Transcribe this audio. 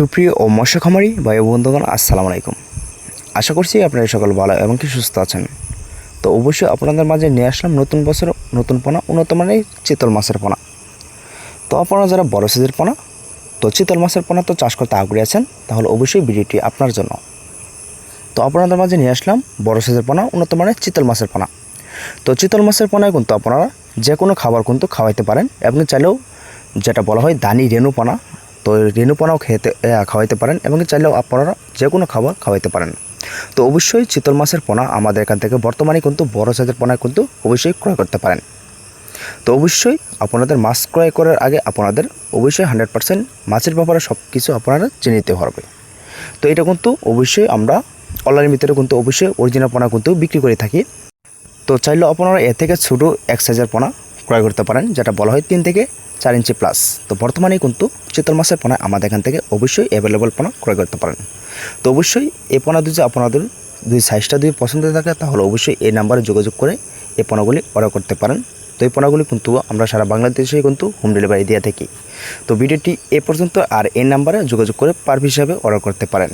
সুপ্রিয় ও মৎস্য খামারি ভাই বন্ধুগণ, আসসালামু আলাইকুম। আশা করছি আপনারা সকল ভালো এবং কি সুস্থ আছেন। তো অবশ্যই আপনাদের মাঝে নিয়ে আসলাম নতুন বছর, নতুন পোনা, উন্নত মানের চিতল মাছের পোনা। তো আপনারা যারা বড় সাইজের পোনা, তো চিতল মাছের পোনা তো চাষ করতে আগ্রহী আছেন, তাহলে অবশ্যই ভিডিওটি আপনার জন্য। তো আপনাদের মাঝে নিয়ে আসলাম বড় সাইজের পোনা, উন্নত মানের চিতল মাছের পোনা। তো চিতল মাছের পোনায় কিন্তু আপনারা যে কোনো খাবার কিন্তু খাওয়াইতে পারেন এবং চাইলেও যেটা বলা হয় দানি রেণুপনা তো রেণুপনাও খেতে খাওয়াইতে পারেন এবং চাইলেও আপনারা যে কোনো খাবার খাওয়াইতে পারেন। তো অবশ্যই চিতল মাছের পোনা আমাদের এখান থেকে বর্তমানে কিন্তু বড় সাইজের পোনা কিন্তু অবশ্যই ক্রয় করতে পারেন। তো অবশ্যই আপনাদের মাছ ক্রয় করার আগে আপনাদের অবশ্যই হান্ড্রেড পার্সেন্ট মাছের ব্যাপারে সব কিছু আপনারা জেনে নিতে পারবে তো এটা কিন্তু অবশ্যই আমরা অনলাইনের ভিতরে কিন্তু অবশ্যই অরিজিনাল পোনা কিন্তু বিক্রি করে থাকি। তো চাইলেও আপনারা এর থেকে ছোটো এক সাইজের পোনা ক্রয় করতে পারেন, যেটা বলা হয় তিন থেকে চার ইঞ্চি প্লাস তো বর্তমানে কিন্তু চিতল মাছের পোনা আমাদের এখান থেকে অবশ্যই অ্যাভেলেবল পোনা ক্রয় করতে পারেন। তো অবশ্যই এই পোনা যদি আপনাদের দুই সাইজটা যদি পছন্দ থাকে, তাহলে অবশ্যই এই নাম্বারে যোগাযোগ করে এই পোনাগুলি অর্ডার করতে পারেন। তো এই পোনাগুলি কিন্তু আমরা সারা বাংলাদেশে কিন্তু হোম ডেলিভারি দিয়ে থাকি। তো ভিডিওটি এ পর্যন্ত আর এই নাম্বারে যোগাযোগ করে পার হিসাবে অর্ডার করতে পারেন।